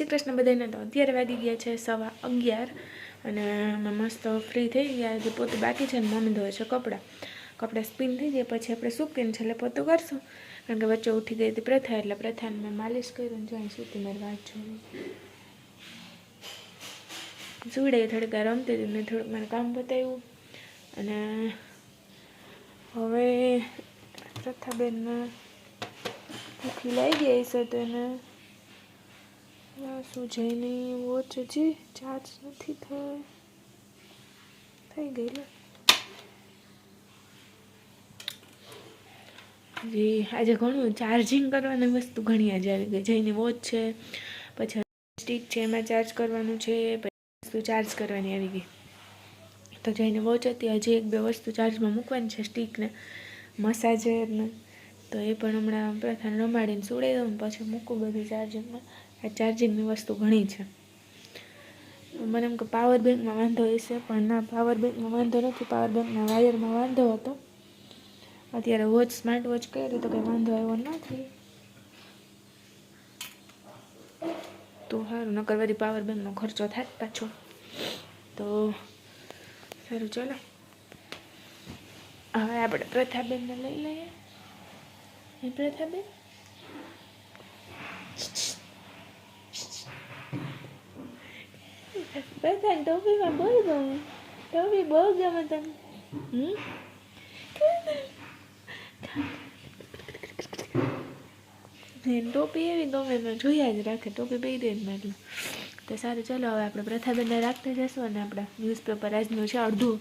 શ્રી કૃષ્ણ બધાને તો અત્યારે વાગી ગયા છે સવા અગિયાર અને મસ્ત ફ્રી થઈ ગયા. જે પોતે બાકી છે ને મમ્મી ધોવે છે કપડાં. કપડાં સ્પિન થઈ જાય, પછી આપણે સૂકીને છેલ્લે પોતું કરશું. કારણ કે વચ્ચે ઉઠી ગઈ હતી પ્રથા, એટલે પ્રથાને મેં માલિશ કર્યું જો અહીં સૂતી મારી વાત જોઈ જોડે થોડીક રમતી હતી મેં થોડુંક મારે કામ બતાવ્યું. અને હવે પ્રથાબેનમાં ભૂખી લાગી ગઈ છે તો એને શું વોચ જે ચાર્જ નથી થઈ થઈ ગઈ લે જી, આજે ઘણું ચાર્જિંગ કરવાની વસ્તુ ઘણી આજે આવી ગઈ. જઈની વોચ છે, પછી સ્ટીક છે, એમાં ચાર્જ કરવાનું છે, પછી વસ્તુ ચાર્જ કરવાની આવી ગઈ. તો જઈને વોચ હતી હજી એક બે વસ્તુ ચાર્જમાં મૂકવાની છે સ્ટીકને મસાજર ને. તો એ પણ હમણાં પ્રથમ રમાડીને સુડાઈ દઉં પછી મૂકું બધું ચાર્જિંગમાં આ ચાર્જિંગની વસ્તુ ઘણી છે. મને એમ કે પાવર બેંકમાં વાંધો હશે, પણ ના પાવર બેંકમાં વાંધો નથી. પાવર બેંકના વાયરમાં વાંધો હતો. અત્યારે વોચ સ્માર્ટ વોચ કરી તો કંઈ વાંધો આવ્યો નથી. તો સારું, નકર વળી પાવર બેંકનો ખર્ચો થાય પાછો. તો સારું, ચલો. હવે આપણે પ્રથાબેનને લઈ લઈએ. એ પ્રથાબેન? પ્રથા ગમે ટોપી બહુ ગમે તને હમ એને ટોપી એવી ગમે મેં જોયા જ રાખે. ટોપી પહેરી જ એટલે તો સારું, ચાલો હવે આપણે પ્રથાબેનને રાખતા જશું અને આપણા ન્યૂઝપેપર આજનું છે અડધું.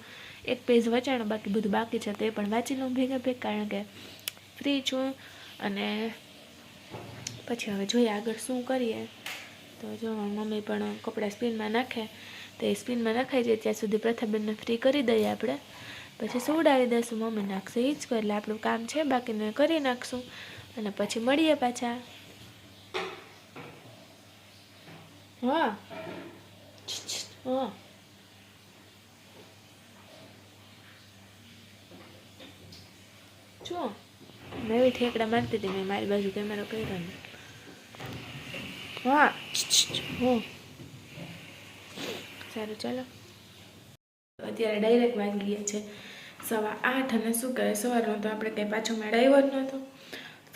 એક પેજ વચાણો, બાકી બધું બાકી છે તો પણ વાંચી લઉં ભેગા ભેગ, કારણ કે ફ્રી છું. અને પછી હવે જોઈએ આગળ શું કરીએ. તો જો મમ્મી પણ કપડાં સ્પિનમાં નાખે, તો એ સ્પિનમાં નખાઈ જાય ત્યાં સુધી પ્રથાબેનને ફ્રી કરી દઈએ આપણે. પછી સુવડાવી દઈશું, મમ્મી નાખશે કરે, એટલે આપણું કામ છે, બાકીને કરી નાખશું. અને પછી મળીએ પાછા. હા. હા. જો, મેં એવી ઠેકડા મારતી હતી, મેં મારી બાજુ કેમેરો કર્યો ને હા સારું ચાલો અત્યારે ડાયરેક્ટ વાગી છે સવા આઠ અને શું કહે સવારનો તો આપણે કંઈ પાછો મેળ આવ્યો જ નહોતો.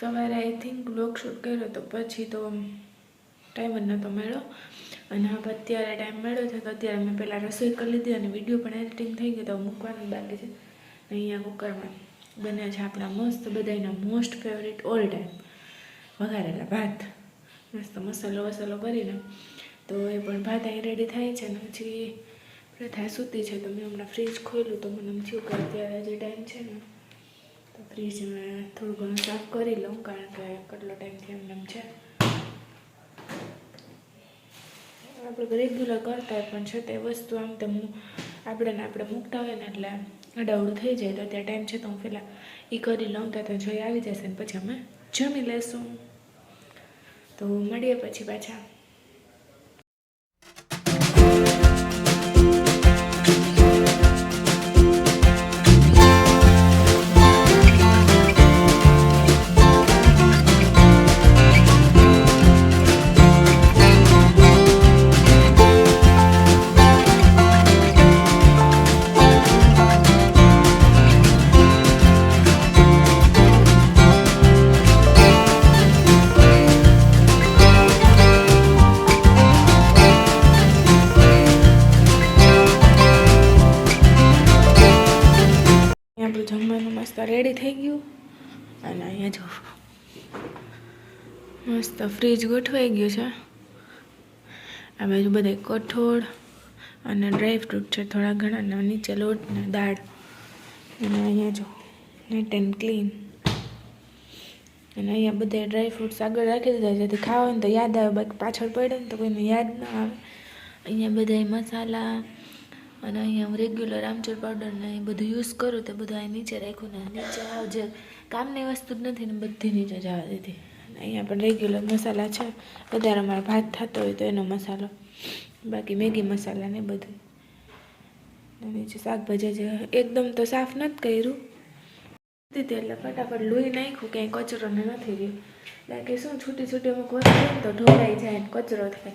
સવારે આઈ થિંક બ્લોગ કર્યો તો પછી તો ટાઈમ જ નહોતો મેળો અને હવે અત્યારે ટાઈમ મળ્યો છે તો અત્યારે મેં પહેલાં રસોઈ કરી લીધી અને વીડિયો પણ એડિટિંગ થઈ ગયો તો મૂકવાનું બાકી છે. અહીંયા કુકરમાં બને છે આપણા મસ્ત બધાના મોસ્ટ ફેવરિટ ઓલ ટાઈમ વઘારેલા ભાત. મસ્ત મસાલો વસાલો કરીને તો એ પણ ભાત અહીં રેડી થાય છે ને પછી પ્રથા સૂતી છે. તો મેં હમણાં ફ્રીજ ખોલ્યું તો મને એમ થયું કે અત્યારે જે ટાઈમ છે ને. તો ફ્રીજ મેં થોડું ઘણું સાફ કરી લઉં કારણ કે કેટલો ટાઈમથી એમને એમ છે. આપણે રેગ્યુલર કરતા હોય પણ છે તે વસ્તુ આમ તેમ આપણે ને આપણે મૂકતા હોય ને એટલે અડાવડું થઈ જાય. તો ત્યાં ટાઈમ છે તો હું પહેલાં એ કરી લઉં ત્યાં જોઈ આવી જશે ને પછી અમે જમી લેશું. તો મળીએ પછી પાછા. અને અહીંયા જો મસ્ત ફ્રીજ ગોઠવાઈ ગયું છે. આ બાજુ બધા કઠોળ અને ડ્રાયફ્રૂટ છે, થોડા ઘણા નીચે લોટ ને દાળ. અને અહીંયા જો નેટ એન્ડ ક્લીન અને અહીંયા બધા ડ્રાયફ્રૂટ્સ આગળ રાખી દીધા જેથી ખાવા હોય ને તો યાદ આવે, બાકી પાછળ પડે ને તો કોઈને યાદ ના આવે. અહીંયા બધા મસાલા અને અહીંયા હું રેગ્યુલર આમચૂર પાવડર ને એ બધું યુઝ કરું, તો બધું અહીં નીચે રાખ્યું ને નીચે આવ જે કામની વસ્તુ જ નથી ને બધીની જ જવા દીધી. અહીંયા પણ રેગ્યુલર મસાલા છે. વધારે અમારે ભાત થતો હોય તો એનો મસાલો, બાકી મેગી મસાલા ને બધું નીચે શાકભાજી જે એકદમ તો સાફ નથી કર્યું. દીધી એટલે ફટાફટ લોહી નાખ્યું, ક્યાંય કચરો ને નથી રહ્યો. બાકી શું છૂટી છૂટી અમુક વસ્તુ તો ઢોળાઈ જાય કચરો થાય.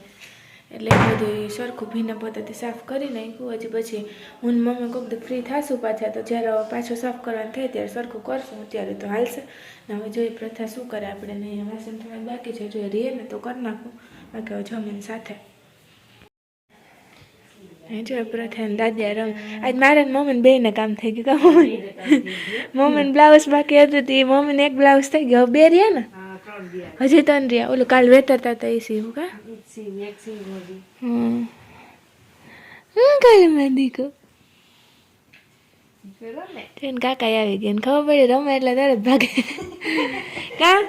એટલે એ બધું સરખું ભીના પોતાથી સાફ કરી નાખ્યું હજી પછી હું મમ્મી કહું દી ફ્રી થાશું પાછા તો જ્યારે પાછું સાફ કરવાનું થાય ત્યારે સરખું કરશું. અત્યારે તો હાલશે. ને હવે જોઈએ પ્રથા શું કરે આપણે ને વાસણ થોડાક બાકી છે. જો રીએ ને તો કરી નાખું. બાકી હવે જમીન સાથે. એ જો પ્રથા ને દાદિયા રમ. આજ મારે ને મમ્મીને ને કામ થઈ ગયું કા મમ્મી? મમ્મીને બ્લાઉઝ બાકી હતું તે મમ્મીને એક બ્લાઉઝ થઈ ગયો. બે રહ્યા ને? હજી ત્રણ રહ્યા. ઓલું કાલ વેતરતા હતા એ સીવું કા? દીકો પેલો કાકા આવી ગયા ને ખબર પડી રમે એટલે તરત ભાગે. કા?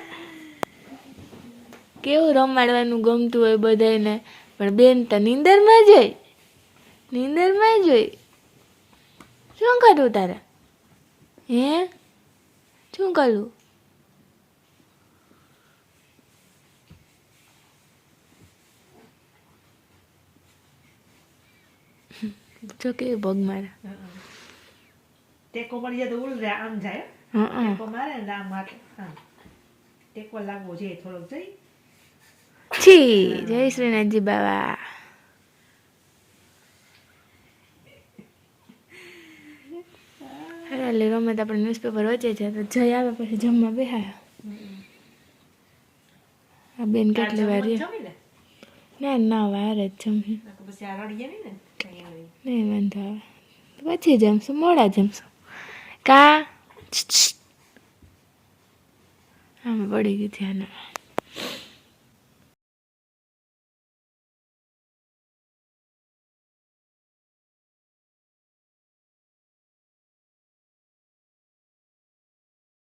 કેવું રમાડવાનું ગમતું હોય બધાને પણ બેન તો નીંદરમાં જોઈ નીંદરમાં જોઈ શું કરું તારે? હે? શું કરવું જો કે પગ મારે. ટેકો પડી જાય તો ઉલ જાય. આમ જાય ટેકો મારે ને આમ મારે ટેકો લાગવો જોઈએ થોડોક જઈ છી જય શ્રીનાથજી બાબા એટલે તો આપણે ન્યૂઝપેપર વચ્ચે છે તો જઈ આવે પછી જમવા બેહાય. આ બેન કેટલી વાર ને ના ના વાર જ જમી. પછી આ રડીએ નહીં ને. નહીં વાંધો આવે. પછી જમશું મોડા જમશું. કા? આમાં પડી ગઈ ધ્યાન